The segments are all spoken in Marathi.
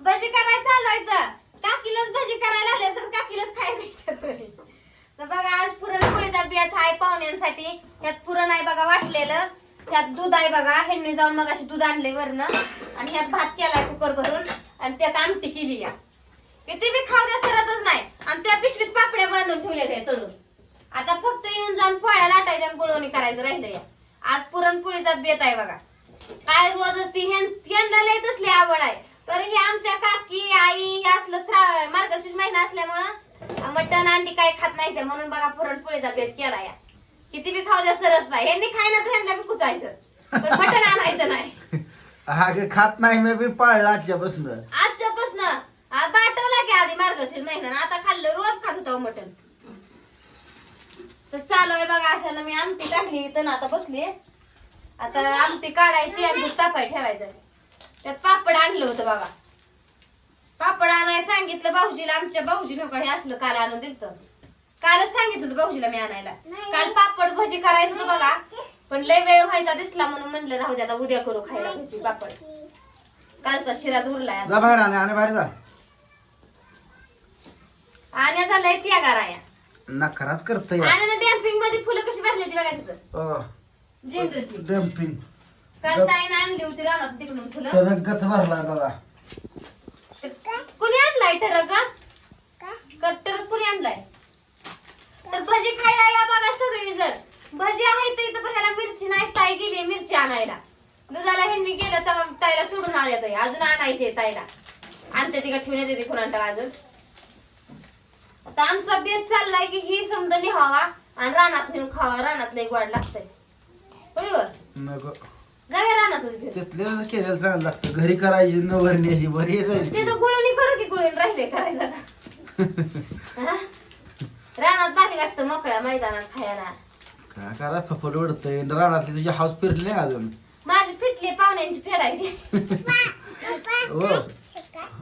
भजी करायला चालवायचं काकीलाच भजी करायला आले तर काकीलाच खायचं तरी तर बघा आज पुरणपोळीचा बेत आहे पाहुण्यांसाठी. यात पुरण आहे बघा वाटलेलं. त्यात दूध आहे बघा. ह्यांनी जाऊन मग अशी दूध आणले वरनं. आणि ह्यात भात केलाय कुकर भरून. आणि त्यात आमटी केली या. किती बी खाऊ द्या सरतच नाही. आणि त्या पिशवीत पापड्या बांधून ठेवलेल्या आहे तळून. आता फक्त येऊन जाऊन पोळ्या लाटायच्या आणि गुळवणी करायचं राहिलं या. आज पुरणपोळीचा बेत आहे बघा. काय रोजच ती ह्यां- ह्यांना लय तसली आवड आहे. तर हे आमच्या काकी आई हे असलं श्रा- मार्गशीर्ष महिना असल्यामुळं मटण अंडी काय खात नाही ते म्हणून बघा पुरणपोळीचा बेत केला या. किती बी खाऊ द्या सरत नाही. यांनी खाय ना तर ह्यांना बी कुचायचं. पण मटण आणायचं नाही. हा खात नाही मी बी पाळला आजच्यापासून. आजच्यापासून? बाटवला की आधी मार्गशीर्ष महिना. आता खाल्लं रोज खात होता मटण. तर चालू आहे बघा अशाला मी आमटी टाकली. इथं ना आता बसली. आता आमटी काढायची आणि तापाय ठेवायचं. त्यात पापड आणलं होतं बघा पापड आणायला सांगितलं भाऊजीला आमच्या भाऊजी नको हे असलं काल आणून दिलं कालच सांगितलं होतं भाऊजीला मी आणायला. काल पापड भजी करायचं होतं बघा. पण लय वेळ व्हायचा दिसला म्हणून म्हणलं राहू दे आता उद्या करू खायला भजी पापड. कालचा शिराच उरलाय आज. जा बाहेर आणि आणि बाहेर जा. आणि झालंय त्या गाराया. नखराच करतय. आणि डॅम्पिंगमध्ये फुलं कशी भरली होती बघा तिथं? झेंडूची. डम्पिंग काल ताईनं आणली होती रानात तिकडून फुलं. रंगच भरला बघा कुणी आणलाय ठरक कट्टर कुणी आणलाय? तर भजी खायला या बघा सगळी जर भजी आहे तर इथं ह्याला मिरची नाही ताई गेली मिरची आणायला. दुधाला ह्यांनी गेलं तर ताईला सोडून आल्या ताई. अजून आणायचे ताईला. आणते ती का ठेवून येते ती कुणाला अजून. आता आमचा बेत चाललाय की ही समजा निहावा आणि रानात नेऊन खावा. रानात लई गोड लागतंय. होय? नको जाऊया रानातच घेऊन केलेलं चांगलं लागतं. घरी करायची न भरण्याची बरी ते तर गुळणी करू की गुळणी? राहिले करायचं हा? रानात भारी मोकळ्या मैदानात खायला. काय करा? फफड उडतंय. रानातली तुझी हाऊस फिरली नाही अजून? माझी पिठली पाहुण्यांची फेडायची. हो.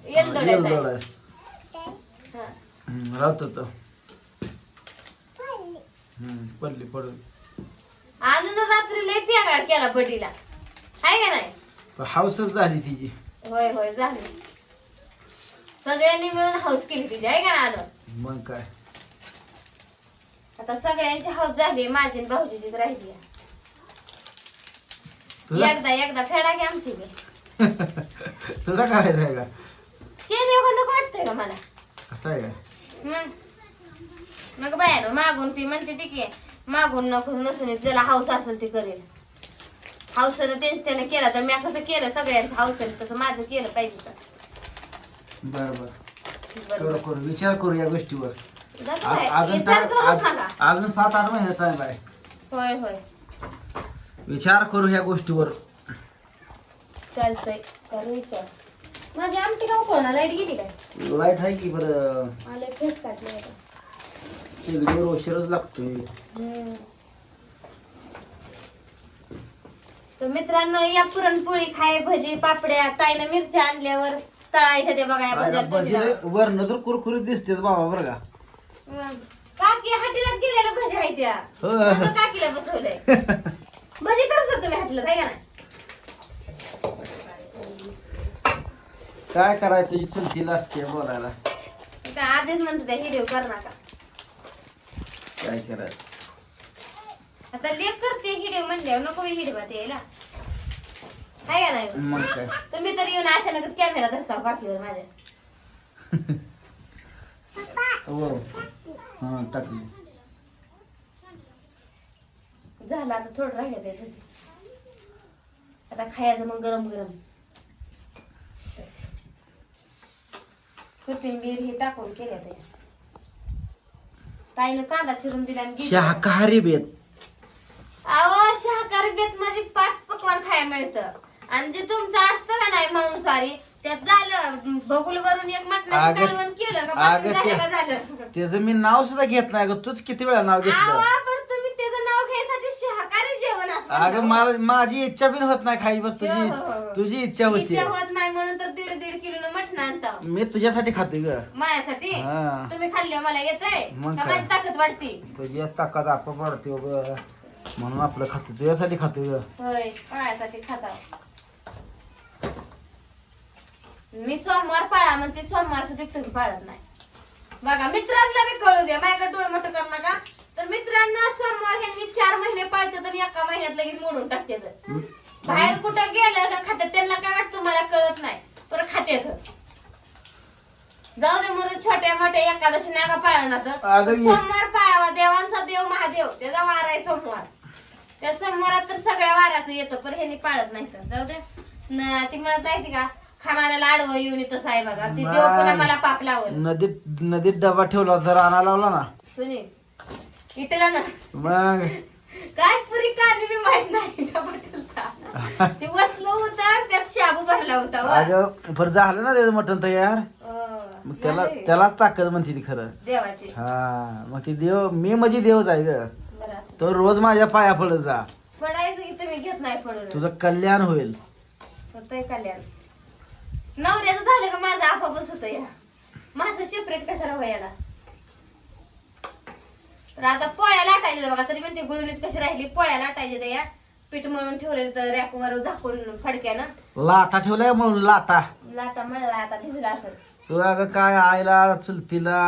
येलदोड्याचा. येलदोडा. हा. हम्म, राहतो तो. हम्म, पडली पडून आणून रात्री लय त्यागार केला बडीला. आहे का नाही? हाऊसच झाली तिची. होय होय झाली. सगळ्यांनी मिळून हाऊस केली तिची आहे का ना मग काय? आता सगळ्यांची हाऊस झाली माझी आणि भाऊजीचीच राहिली. तुला? एकदा एकदा फेडा की आमची बी. तुझा करायचं आहे का? केली का नको वाटतंय का मला? असं आहे का? मग मग बाया मागून ती म्हणते ती की मागून नको नसून ज्याला हाऊस असेल ती करेल. हाऊसनं तेच त्याने केलं तर मी कसं केलं सगळ्यांचं हाऊस तसं माझं केलं पाहिजे तर. बरं बरं. बरोबर करू करू. विचार करू या गोष्टीवर. जातं आ- काय? अजून विचार तर- करूच आज- नका अजून सात आठ महिने टाइम आहे. होय होय. विचार करू ह्या गोष्टीवर. चालतंय. करू विचार. माझी आमटी का उकळणार लाइट गेली काय? लाइट आहे की बरं? मला फेस काढले. शेगडीवर उशीरच लागतोय हम्म. तर मित्रांनो या पुरणपोळी खाय भजी पापड्या ताईनं मिरच्या आणल्यावर तळायच्या ते बघा या भजी वरण तर कुरकुरीत दिसते बाबा बरं का. काकी हाटीलाच गेलेल्या भजी आहे त्या. हो. म्हणून काकीला बसवलंय. भजी करता तुम्ही हाटलं काय नाही? काय करायचं तुझी चुलतीला असते बोलायला. का आधीच म्हणतो त्या हिडिओ कर नका. काय करायचं? आता लेख करते हिडिओ म्हणल्यावर नको हिडिओ यायला. काय का नाही? मग काय? तुम्ही तर येऊन अचानकच कॅमेरा धरता काकीवर माझ्या. हो. हा टाकली. झालं आता थोडं राहिलं ते तुझे. आता खायचं मग गरम गरम. कोथिंबीर हे टाकून केल्या ते ताईनं कांदा चिरून दिला आणि. शाकाहारी बेत शाकाहारी बेत मध्ये पाच पकवान खायला मिळतं. आणि जे तुमचं असतं का नाही मांसाहारी त्यात झालं बगुल वरून एक मटणाचं अगं- कालवण केलं का? अगं झालं ते- का झालं? त्याचं मी नाव सुद्धा घेत नाही ग तूच किती वेळा नाव पण तुम्ही त्याचं नाव घ्यायसाठी शाकाहारी जेवण असतं अगं मला माझी इच्छा बी होत नाही खाई बस हो, हो, हो. तुझी तुझी इच्छा होती. इच्छा होत नाही म्हणून तर दीड दीड किलो मटण आणता. मी तुझ्यासाठी खाते ग. माझ्यासाठी? हा. तुम्ही खाल्ले मला येत आहे मग काय? माझी ताकद वाढते? तुझी ताकद आप पडते ग म्हणून आपलं खाते तुझ्यासाठी खाते ग. होय खाता मी सोमवार पाळा म्हणते सोमवार सुद्धा तुम्ही पाळत नाही. बघा मित्रांना बी कळू द्या माझ्याकडे डोळं मोठं कर नका. तर मित्रांना सोमवार ह्यांनी चार महिने पाळतात आणि एका महिन्यात लगेच मोडून टाकतात. बाहेर कुठं गेलं का खात्यात त्यांना काय वाटतं मला कळत नाही. पर खात्यात. जाऊ दे मुलं छोट्या मोठ्या एकादशी नागा पाळा अगं ये. सोमवार पाळावा देवांचा देव महादेव. त्याचा वार आहे सोमवार. त्या सोमवारात तर सगळ्या वाराचं येतं पण ह्यांनी पाळत नाही तर जाऊ दे. न ती म्हणत आहे का खाणाऱ्याला आडवं येऊन तसं आहे बघा ती देव पुन्हा मला पाप लावल. नदीत नदीत डबा ठेवला होता राणा लावला ना? सुनी इटला ना. मग? काय पुरी काढली मी माहीत नाही डबा ठेवता. ते वतलं होतं आणि त्यात शाबू भरला होता व. अगं बरं झालं ना त्याचं मटण तयार? अं, मग त्याला. त्यालाच ताकद म्हणते ती खरं. देवाची. हा मग ती देव मी म्हणजे देवच आहे ग. असं. तो रोज माझ्या पाया पडत जा. पडायचं की तुम्ही घेत नाही पडून तुझं कल्याण होईल. होतंय कल्याण. नवऱ्याचं झालं का माझं आपापच होतं या. माझं सेपरेट कशाला व्हायला? तर आता पोळ्या लाटायच्या बघा तरी म्हणते गुळणीच कशी राहिली? पोळ्या लाटायच्या त्या पीठ मळून ठेवले तर रॅकवर झाकून फडक्यानं. लाटा ठेवलाय म्हणून लाटा. लाटा मळला आता भिजला असं तू अगं काय आईला चुलतीला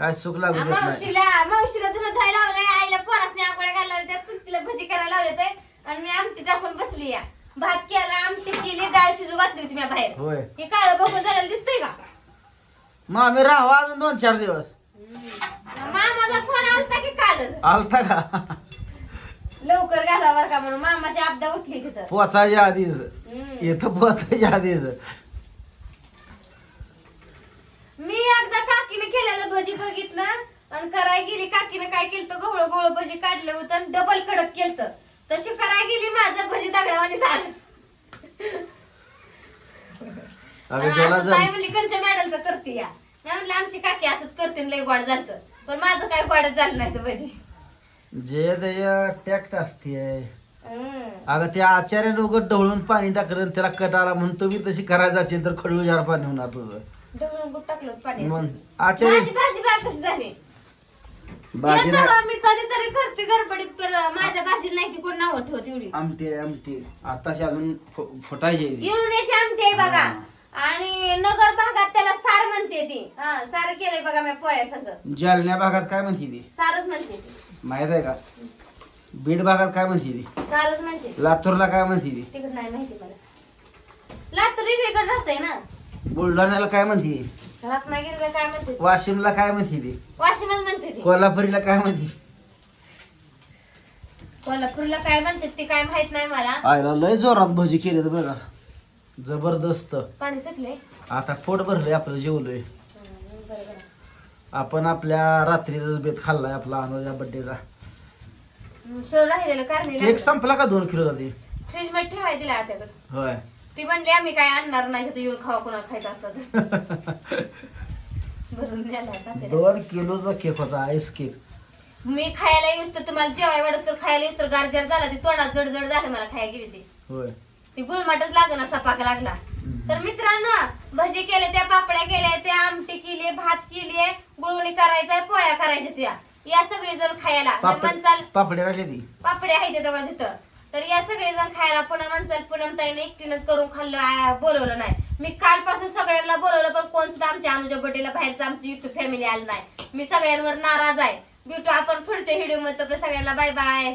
काय सुख लागू देत नाही. मावशीला मावशीला धुणं धाय लावलंय आईला पोरासने आंघोळ्या घालायला त्या चुलतीला भजी करायला लावले ते. आणि मी आमटी टाकून बसली या भात केला आमटी केली डाळ शिजू घातली होती मी बाहेर. होय. हे काळं बघून झालेलं दिसतंय का? मग आम्ही राहावं अजून दोन चार दिवस. मामाचा फोन आलता की कालच? आलता का? लवकर घालावर का म्हणून मामाची आपदा उठली तिथं. पोचायच्या आधीच. हम्म. येतं पोचायच्या आधीच मी एकदा काकीने केलेलं भजी बघितलं आणि कराय गेली काकीने काय केलं गवळं गवळं भजी काढलं होतं डबल कडक केलं तशी कराय गेली माझं भजी दगडावानी झालं. काय म्हणली कंच्या मॅडलचं करते या. म्हणलं आमची काकी असंच करते लय गोड झालं पण माझं काय गोडच झालं नाही तर भजी. जे त्याच्या टॅक्ट असते. अगं त्या आचार्याने उगत ढवळून पाणी टाकलं त्याला कट आला म्हणून तुम्ही तशी करायला जाशील तर खडू जार पाणी होणार तुझं. ढवळून गुड टाकलं माझी आचार्य भाजी काय कशी झाली? भाजी येतं नाही. बा, मी कधीतरी करते गडबडीत पण माझ्या भाजीला नाही ती कोण नाव ठेवत एवढी. आमटी आमटी. आताशी अजून फु- फुटायची. इरुण्याची आमटी आहे बघा. आणि नगर भागात त्याला सार म्हणते ती. हा सार केलंय बघा मी पोळ्या संग. जालन्या भागात काय म्हणते ती? सारच म्हणते ती. माहीत आहे का? बीड भागात काय म्हणते ती? सारच म्हणते लातूरला काय म्हणते ती? तिकडे नाही माहिती मला. लातूर वेगळं राहतंय ना. बुलढाण्याला काय म्हणते? ती? रत्नागिरीला काय म्हणते? वाशिमला काय म्हणते ती? वाशिमच म्हणते ती. कोल्हापुरीला काय म्हणते? कोल्हापूरला काय म्हणते ती काय माहीत नाही मला. आयला लय जोरात भजी केले तर बघा. जबरदस्त. पाणी सुटले आता पोट भरलंय आपलं जेवलोय. आपण आपल्या रात्रीचा बेत खाल्लाय आपला अनुजा बड्डेचा. राहिलेलं कारणी एक संपला का दोन किलो जाते फ्रीजमध्ये ठेवाय दिला आत्याकडे होय. ती म्हणली आम्ही काय आणणार नाही तर येऊन खावा कोणाला खायचं असतं तर. भरून द्यायला तात्याला. दोन किलोचा केक होता आईस केक मी खायला येऊस तर तुम्हाला जेवाय वाढत तर खायला येऊस तर गारजार झाला ती तोंडात जड जड झालं मला खायला गेली ती. होय. ती गुळमाटच लागना सपाक लागला. तर मित्रांनो भजी केले त्या पापड्या केल्या त्या आमटी केली भात केली गुळवणी करायचंय पोळ्या करायच्या त्या. या सगळे जण खायला म्हणचाल पापड राहिली ती? पापड्या आहेत ते दोघा तिथं तर या सगळेजण खायला पुन्हा माणसाला पुनम ताईने एकटीनच करून खाल्लं बोलवलं नाही. मी कालपासून सगळ्यांना बोलवलं पण कोण सुद्धा आमच्या अनुजा बड्डेला बाहेरचं आमची युट्यूब फॅमिली आली नाही. मी सगळ्यांवर नाराज आहे. ब्युटू आपण पुढच्या व्हिडिओमध्ये सगळ्यांना बाय बाय